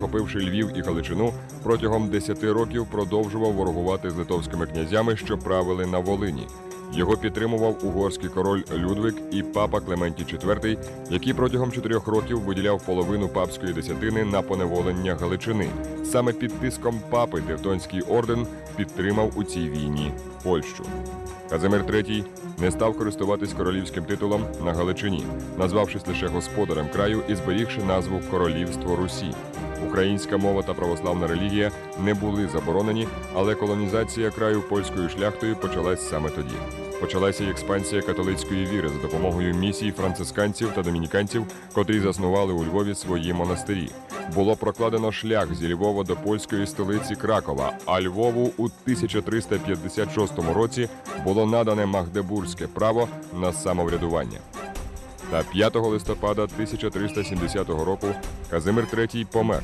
Захопивши Львів і Галичину, протягом 10 років продовжував ворогувати з литовськими князями, що правили на Волині. Його підтримував угорський король Людвиг і папа Клементій IV, який протягом чотирьох років виділяв половину папської десятини на поневолення Галичини. Саме під тиском папи Тевтонський орден підтримав у цій війні Польщу. Казимир III не став користуватись королівським титулом на Галичині, назвавшись лише господарем краю і зберігши назву Королівство Русі. Українська мова та православна релігія не були заборонені, але колонізація краю польською шляхтою почалась саме тоді. Почалася експансія католицької віри за допомогою місій францисканців та домініканців, котрі заснували у Львові свої монастирі. Було прокладено шлях зі Львова до польської столиці Кракова, а Львову у 1356 році було надане Магдебурзьке право на самоврядування. Та 5 листопада 1370 року Казимир III помер,